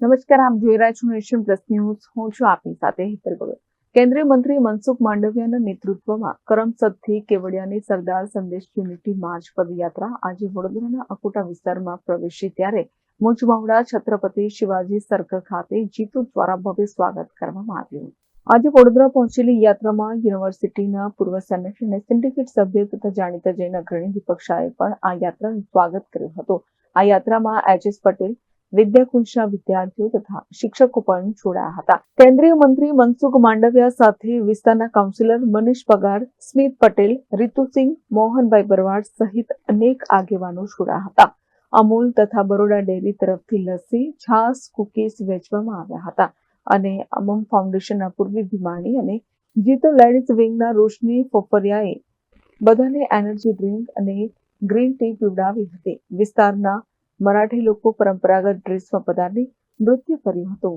નમસ્કાર, આપ જોઈ રહ્યા છો નેશન પ્લસ ન્યૂઝ. હું છું આપની સાથે હેતલ ભગત કેન્દ્રીય મંત્રી મનસુખ માંડવિયાના નેતૃત્વમાં કરમસદથી કેવડિયાની સરદાર સંદેશ યુનિટી માર્ચ પદયાત્રા આજે વડોદરાના અકોટા વિસ્તારમાં પ્રવેશી ત્યારે મુજમાવડા છત્રપતિ શિવાજી સર્કલ ખાતે જીતુ દ્વારા ભવ્ય સ્વાગત કરવામાં આવ્યું. આજે વડોદરા પહોંચેલી યાત્રામાં યુનિવર્સિટીના પૂર્વ સેનેટ અને સિન્ડિકેટ સભ્ય તથા જાણીતા જૈન અગ્રણી દીપક શાહે પણ આ યાત્રાનું સ્વાગત કર્યું હતું. આ યાત્રામાં એચ એસ પટેલ વિદ્યાકુંજના વિદ્યાર્થીઓ તથા શિક્ષકો પણ જોડાયા હતા. કેન્દ્રીય મંત્રી મનસુખ માંડવિયા સાથે વિસ્તારના કાઉન્સિલર મનીષ પગાર, સ્મિત પટેલ, રીતુસિંહ, મોહનભાઈ બરવાડ સહિત અનેક આગેવાનો જોડાયા હતા. અમૂલ તથા બરોડા ડેરી તરફથી લસ્સી છાસ કુકીઝ વેચવામાં આવ્યા હતા અને અમમ ફાઉન્ડેશનના પૂર્વી ભીમાણી અને જીતો લેડીઝ વિંગના રોશની ફોફરિયાએ બધાને એનર્જી ડ્રિંક અને ગ્રીન ટી પીવડાવી હતી. વિસ્તારના મરાઠી લોકો પરંપરાગત ડ્રેસમાં પધારી નૃત્ય કર્યું હતું.